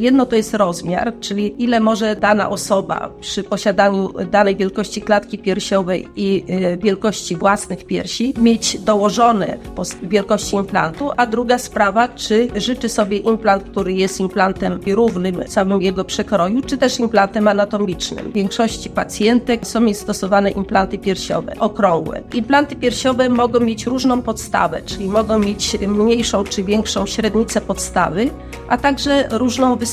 Jedno to jest rozmiar, czyli ile może dana osoba przy posiadaniu danej wielkości klatki piersiowej i y, wielkości własnych piersi mieć dołożone wielkości implantu, a druga sprawa, czy życzy sobie implant, który jest implantem równym całym jego przekroju, czy też implantem anatomicznym. W większości pacjentek są stosowane implanty piersiowe, okrągłe. Implanty piersiowe mogą mieć różną podstawę, czyli mogą mieć mniejszą czy większą średnicę podstawy, a także różną wysokość,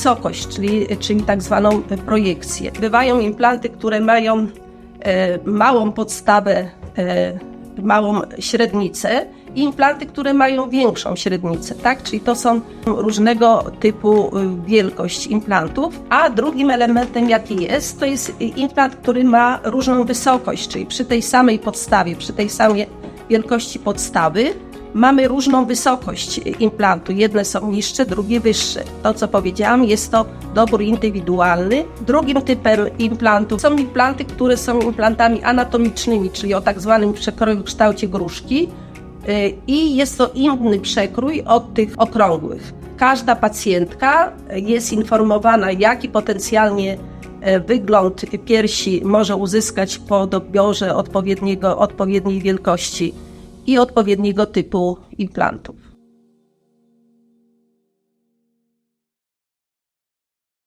czyli, czyli tak zwaną projekcję. Bywają implanty, które mają e, małą podstawę, e, małą średnicę i implanty, które mają większą średnicę, tak? Czyli to są różnego typu wielkość implantów, a drugim elementem jaki jest, to jest implant, który ma różną wysokość, czyli przy tej samej podstawie, przy tej samej wielkości podstawy mamy różną wysokość implantu. Jedne są niższe, drugie wyższe. To, co powiedziałam, jest to dobór indywidualny. Drugim typem implantów są implanty, które są implantami anatomicznymi, czyli o tak zwanym przekroju w kształcie gruszki. Y, I jest to inny przekrój od tych okrągłych. Każda pacjentka jest informowana, jaki potencjalnie e, wygląd piersi może uzyskać po dobiorze odpowiedniego, odpowiedniej wielkości i odpowiedniego typu implantów.